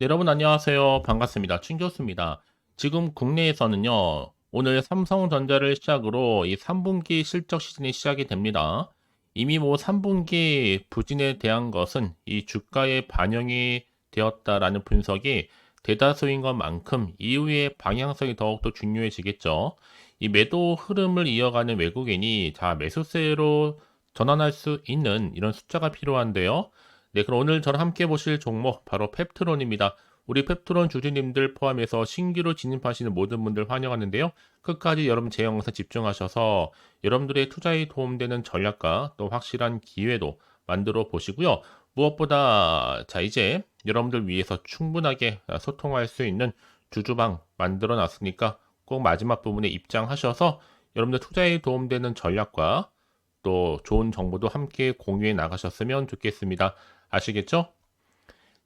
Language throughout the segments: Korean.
네, 여러분 안녕하세요. 반갑습니다. 충교수입니다. 지금 국내에서는요, 오늘 삼성전자를 시작으로 이 3분기 실적 시즌이 시작이 됩니다. 이미 뭐 3분기 부진에 대한 것은 이 주가에 반영이 되었다라는 분석이 대다수인 것만큼 이후의 방향성이 더욱더 중요해지겠죠. 이 매도 흐름을 이어가는 외국인이 자, 매수세로 전환할 수 있는 이런 숫자가 필요한데요. 네, 그럼 오늘 저랑 함께 보실 종목 바로 펩트론입니다. 우리 펩트론 주주님들 포함해서 신규로 진입하시는 모든 분들 환영하는데요. 끝까지 여러분 제 영상 집중하셔서 여러분들의 투자에 도움되는 전략과 또 확실한 기회도 만들어 보시고요. 무엇보다 자 이제 여러분들 위해서 충분하게 소통할 수 있는 주주방 만들어 놨으니까 꼭 마지막 부분에 입장하셔서 여러분들 투자에 도움되는 전략과 또 좋은 정보도 함께 공유해 나가셨으면 좋겠습니다. 아시겠죠?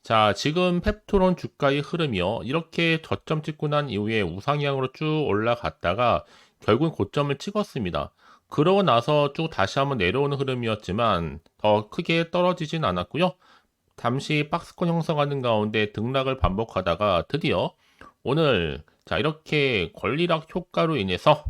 자, 지금 펩토론 주가의 흐름이요. 이렇게 저점 찍고 난 이후에 우상향으로 쭉 올라갔다가 결국 고점을 찍었습니다. 그러고 나서 쭉 다시 한번 내려오는 흐름이었지만 더 크게 떨어지진 않았고요. 잠시 박스권 형성하는 가운데 등락을 반복하다가 드디어 오늘 자 이렇게 권리락 효과로 인해서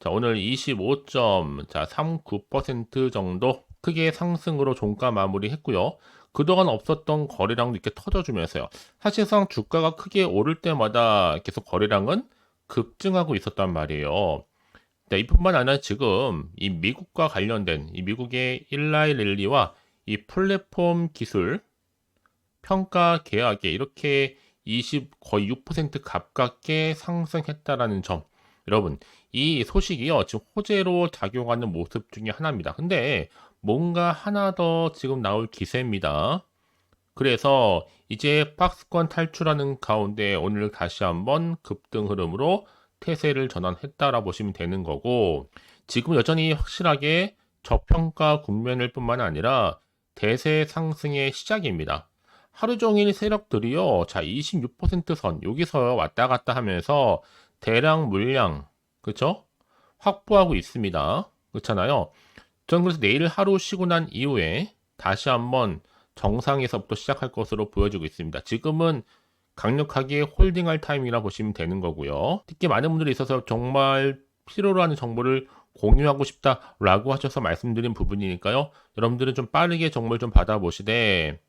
자 오늘 25.39% 정도 크게 상승으로 종가 마무리했고요. 그동안 없었던 거래량도 이렇게 터져주면서요. 사실상 주가가 크게 오를 때마다 계속 거래량은 급증하고 있었단 말이에요. 네, 이뿐만 아니라 지금 이 미국과 관련된 이 미국의 일라이 랠리와 이 플랫폼 기술 평가 계약에 이렇게 20 거의 6% 가깝게 상승했다라는 점. 여러분, 이 소식이요. 지금 호재로 작용하는 모습 중에 하나입니다. 근데 뭔가 하나 더 지금 나올 기세입니다. 그래서 이제 박스권 탈출하는 가운데 오늘 다시 한번 급등 흐름으로 태세를 전환했다라 보시면 되는 거고 지금 여전히 확실하게 저평가 국면일 뿐만 아니라 대세 상승의 시작입니다. 하루 종일 세력들이요. 자, 26%선 여기서 왔다 갔다 하면서 대량 물량 그쵸? 확보하고 있습니다. 그렇잖아요. 저는 그래서 내일 하루 쉬고 난 이후에 다시 한번 정상에서부터 시작할 것으로 보여지고 있습니다. 지금은 강력하게 홀딩할 타임이라 보시면 되는 거고요. 특히 많은 분들이 있어서 정말 필요로 하는 정보를 공유하고 싶다라고 하셔서 말씀드린 부분이니까요. 여러분들은 좀 빠르게 정보를 좀 받아보시되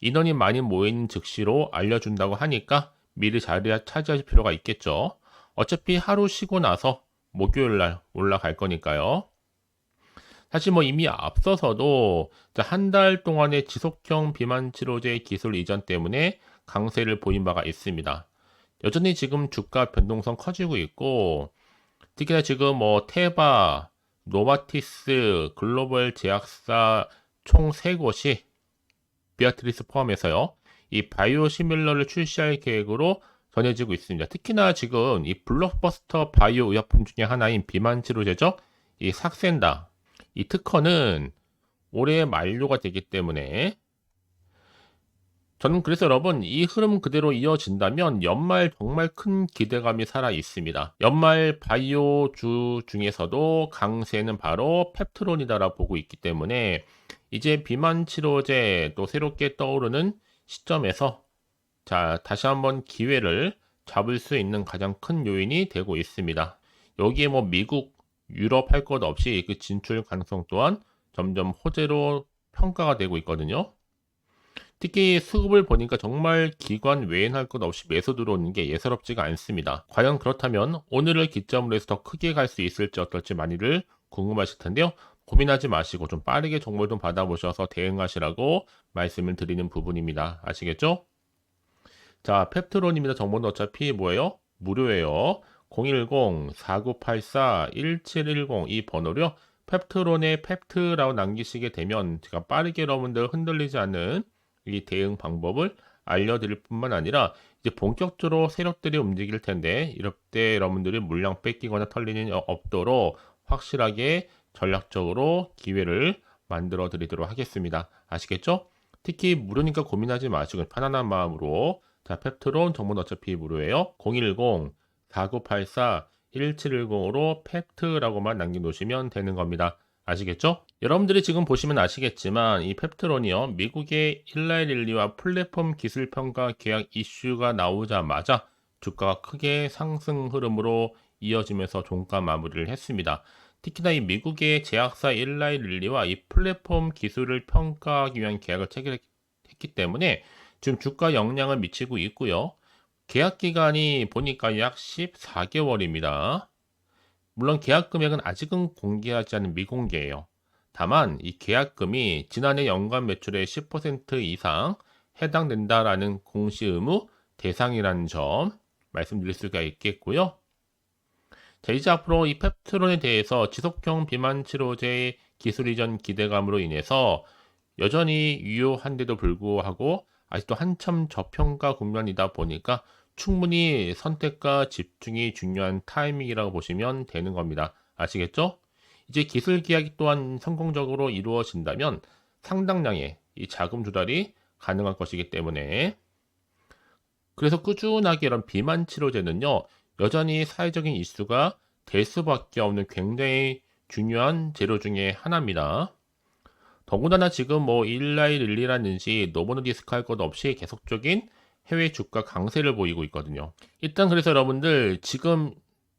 인원이 많이 모인 즉시로 알려준다고 하니까 미리 자리 차지하실 필요가 있겠죠. 어차피 하루 쉬고 나서 목요일 날 올라갈 거니까요. 사실 뭐 이미 앞서서도 한 달 동안의 지속형 비만 치료제 기술 이전 때문에 강세를 보인 바가 있습니다. 여전히 지금 주가 변동성 커지고 있고 특히나 지금 뭐 테바, 노바티스, 글로벌 제약사 총 3곳이 비아트리스 포함해서요. 이 바이오 시밀러를 출시할 계획으로 전해지고 있습니다. 특히나 지금 이 블록버스터 바이오 의약품 중에 하나인 비만 치료제죠. 이 삭센다 이 특허는 올해 만료가 되기 때문에 저는 그래서 여러분 이 흐름 그대로 이어진다면 연말 정말 큰 기대감이 살아 있습니다. 연말 바이오주 중에서도 강세는 바로 펩트론이다라 보고 있기 때문에 이제 비만 치료제 또 새롭게 떠오르는 시점에서 자 다시 한번 기회를 잡을 수 있는 가장 큰 요인이 되고 있습니다. 여기에 뭐 미국 유럽 할 것 없이 그 진출 가능성 또한 점점 호재로 평가가 되고 있거든요. 특히 수급을 보니까 정말 기관 외인할 것 없이 매수 들어오는 게 예사롭지가 않습니다. 과연 그렇다면 오늘을 기점으로 해서 더 크게 갈 수 있을지 어떨지 많이들 궁금하실 텐데요. 고민하지 마시고 좀 빠르게 정보를 좀 받아보셔서 대응하시라고 말씀을 드리는 부분입니다. 아시겠죠? 자, 펩트론입니다. 정보는 어차피 뭐예요? 무료예요. 010-4984-1710 이 번호로요. 펩트론의 펩트라고 남기시게 되면 제가 빠르게 여러분들 흔들리지 않는 이 대응 방법을 알려드릴 뿐만 아니라 이제 본격적으로 세력들이 움직일 텐데 이럴 때 여러분들이 물량 뺏기거나 털리는 없도록 확실하게 전략적으로 기회를 만들어 드리도록 하겠습니다. 아시겠죠? 특히 무료니까 고민하지 마시고 편안한 마음으로 자 펩트론 정보는 어차피 무료예요. 010 4984-1710으로 팩트라고만 남겨놓으시면 되는 겁니다. 아시겠죠? 여러분들이 지금 보시면 아시겠지만 이 펩트론이요 미국의 일라이릴리와 플랫폼 기술 평가 계약 이슈가 나오자마자 주가가 크게 상승 흐름으로 이어지면서 종가 마무리를 했습니다. 특히나 이 미국의 제약사 일라이릴리와 이 플랫폼 기술을 평가하기 위한 계약을 체결했기 때문에 지금 주가 영향을 미치고 있고요. 계약 기간이 보니까 약 14개월입니다. 물론 계약 금액은 아직은 공개하지 않은 미공개예요. 다만 이 계약금이 지난해 연간 매출의 10% 이상 해당된다라는 공시 의무 대상이라는 점 말씀드릴 수가 있겠고요. 자, 이제 앞으로 이 펩트론에 대해서 지속형 비만 치료제의 기술 이전 기대감으로 인해서 여전히 유효한데도 불구하고 아직도 한참 저평가 국면이다 보니까 충분히 선택과 집중이 중요한 타이밍이라고 보시면 되는 겁니다. 아시겠죠? 이제 기술 계약이 또한 성공적으로 이루어진다면 상당량의 이 자금 조달이 가능할 것이기 때문에 그래서 꾸준하게 이런 비만 치료제는요 여전히 사회적인 이슈가 될 수밖에 없는 굉장히 중요한 재료 중에 하나입니다. 더군다나 지금 뭐 일라이 릴리라든지 노보노디스크 할 것 없이 계속적인 해외 주가 강세를 보이고 있거든요. 일단 그래서 여러분들 지금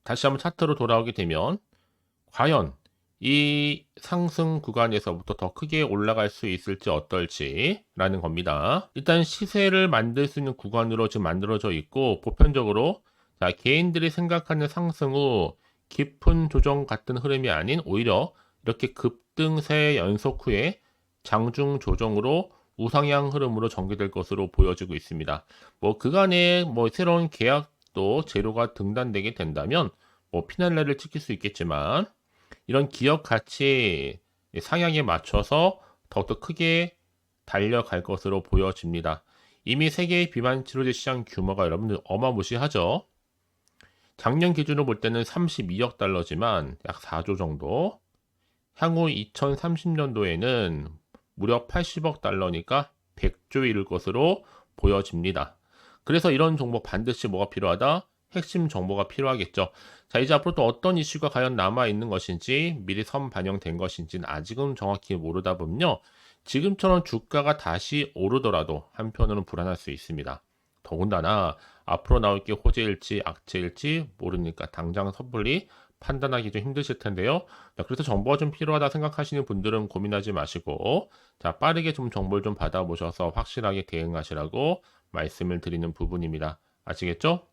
다시 한번 차트로 돌아오게 되면 과연 이 상승 구간에서부터 더 크게 올라갈 수 있을지 어떨지라는 겁니다. 일단 시세를 만들 수 있는 구간으로 지금 만들어져 있고 보편적으로 자, 개인들이 생각하는 상승 후 깊은 조정 같은 흐름이 아닌 오히려 이렇게 급등세 연속 후에 장중 조정으로 우상향 흐름으로 전개될 것으로 보여지고 있습니다. 뭐 그간에 뭐 새로운 계약도 재료가 등단되게 된다면 뭐 피날레를 찍힐 수 있겠지만 이런 기업 가치 상향에 맞춰서 더욱더 크게 달려갈 것으로 보여집니다. 이미 세계의 비만 치료제 시장 규모가 여러분들 어마무시하죠. 작년 기준으로 볼 때는 32억 달러지만 약 4조 정도. 향후 2030년도에는 무려 80억 달러니까 100조에 이를 것으로 보여집니다. 그래서 이런 정보 반드시 뭐가 필요하다? 핵심 정보가 필요하겠죠. 자, 이제 앞으로 또 어떤 이슈가 과연 남아 있는 것인지 미리 선 반영된 것인지는 아직은 정확히 모르다 보면요. 지금처럼 주가가 다시 오르더라도 한편으로는 불안할 수 있습니다. 더군다나 앞으로 나올 게 호재일지 악재일지 모르니까 당장 섣불리 판단하기 좀 힘드실 텐데요. 자, 그래서 정보가 좀 필요하다 생각하시는 분들은 고민하지 마시고 자, 빠르게 좀 정보를 좀 받아보셔서 확실하게 대응하시라고 말씀을 드리는 부분입니다. 아시겠죠?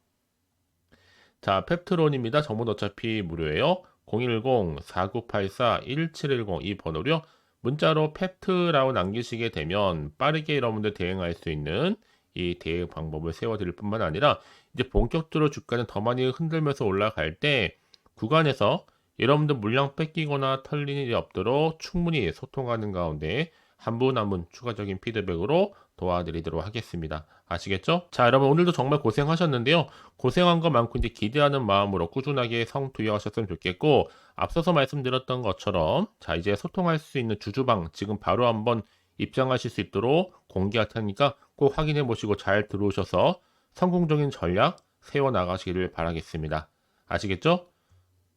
자, 펩트론입니다. 정보는 어차피 무료예요. 010-4984-1710 이 번호로요. 문자로 펩트라고 남기시게 되면 빠르게 여러분들 대응할 수 있는 이 대응 방법을 세워드릴 뿐만 아니라 이제 본격적으로 주가는 더 많이 흔들면서 올라갈 때 구간에서 여러분들 물량 뺏기거나 털리는 일이 없도록 충분히 소통하는 가운데 한 분 한 분 추가적인 피드백으로 도와드리도록 하겠습니다. 아시겠죠? 자, 여러분 오늘도 정말 고생하셨는데요. 고생한 것만큼 이제 기대하는 마음으로 꾸준하게 성투여하셨으면 좋겠고 앞서서 말씀드렸던 것처럼 자, 이제 소통할 수 있는 주주방 지금 바로 한번 입장하실 수 있도록 공개할 테니까 꼭 확인해 보시고 잘 들어오셔서 성공적인 전략 세워 나가시기를 바라겠습니다. 아시겠죠?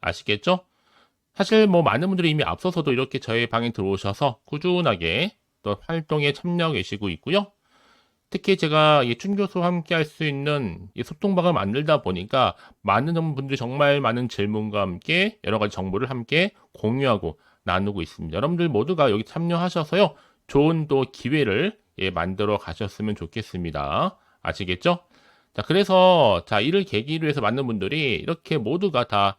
아시겠죠? 사실 뭐 많은 분들이 이미 앞서서도 이렇게 저희 방에 들어오셔서 꾸준하게 또 활동에 참여하고 계시고 있고요. 특히 제가 이 춘교수와 함께 할 수 있는 이 소통방을 만들다 보니까 많은 분들이 정말 많은 질문과 함께 여러 가지 정보를 함께 공유하고 나누고 있습니다. 여러분들 모두가 여기 참여하셔서요. 좋은 또 기회를 예, 만들어 가셨으면 좋겠습니다. 아시겠죠? 자, 그래서 자, 이를 계기로 해서 많은 분들이 이렇게 모두가 다